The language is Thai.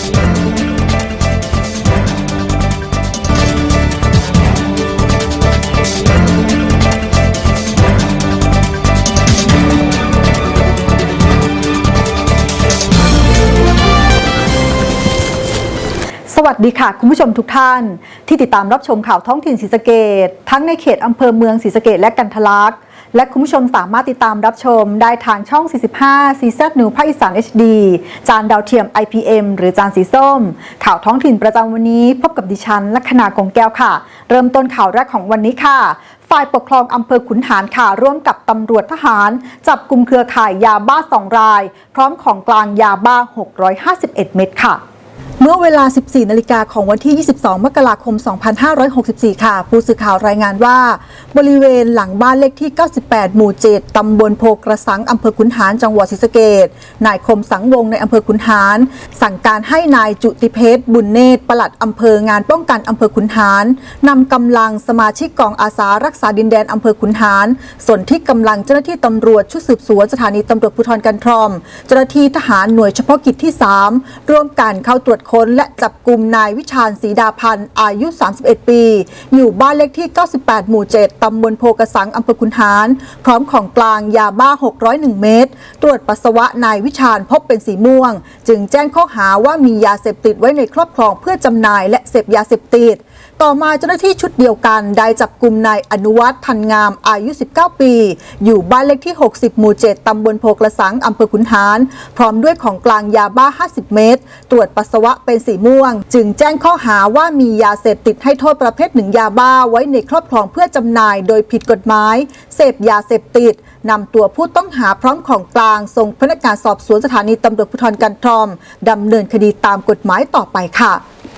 ส วัสดีค่ะ คุณผู้ชมทุกท่าน ที่ติดตามรับชมข่าวท้องถิ่นศรีสะเกดทั้งในเขตอำเภอเมืองศรีสะเกดและกันทะลักและคุณผู้ชมสามารถติดตามรับชมได้ทางช่อง 45ซีซันิวภาคอีสาน HD จานดาวเทียม IPM หรือจานสีส้ม ข่าวท้องถิ่นประจำวันนี้ พบกับดิฉันลัคนากงแก้วค่ะ เริ่มต้นข่าวแรกของวันนี้ค่ะ ฝ่ายปกครองอำเภอขุนหารค่ะ ร่วมกับตำรวจทหาร จับกลุ่มเครือข่ายยาบ้า 2 ราย พร้อมของกลางยาบ้า 651 เม็ดค่ะ เมื่อเวลา 14 นาฬิกาของวันที่ 22 มกราคม 2564 ค่ะ ผู้สื่อข่าวรายงานว่า บริเวณหลังบ้านเลขที่ 98 หมู่ 7 ตำบลโพกระสัง อำเภอขุนหาร จังหวัดศรีสะเกดนายคมสังวงในอำเภอขุนหาร สั่งการให้นายจุติเพชร บุญเนตร ปลัดอำเภองานป้องกันอำเภอขุนหารนำกำลังสมาชิกกองอาสารักษาดินแดนอำเภอขุนหารส่วนที่กำลังเจ้าหน้าที่ตำรวจชุดสืบสวนสถานีตำรวจภูธรกันทรอม เจ้าหน้าที่ทหารหน่วยเฉพาะกิจที่ 3 ร่วมกันเข้าตรวจค้นและจับกลุ่มนายวิชาญศรีดาพันธ์อายุ 31 ปี อยู่บ้านเลขที่ 98 หมู่ 7 ตำบลโพกระสังอำเภอขุนหาร พร้อมของกลางยาบ้า 601 เมตร ตรวจปัสสาวะนายวิชาญพบเป็นสีม่วง จึงแจ้งข้อหาว่ามียาเสพติดไว้ในครอบครองเพื่อจำหน่ายและเสพยาเสพติด ต่อมาเจ้าหน้าที่ชุดเดียวกัน ได้จับกลุ่มนายอนุวัฒน์ทันงามอายุ 19 ปี อยู่บ้านเลขที่ 60 หมู่ 7 ตำบลโพกระสังอำเภอขุนหาร พร้อมด้วยของกลางยาบ้า 50 เม็ดตรวจปัสสาวะเป็นสีม่วง จึงแจ้งข้อหาว่ามียาเสพติดให้โทษประเภทหนึ่งยาบ้าไว้ในครอบครองเพื่อจำหน่ายโดยผิดกฎหมาย เสพยาเสพติดนำตัวผู้ต้องหาพร้อมของกลางส่งพนักงานสอบสวนสถานีตำรวจภูธรกันทรอมดำเนินคดีตามกฎหมายต่อไปค่ะ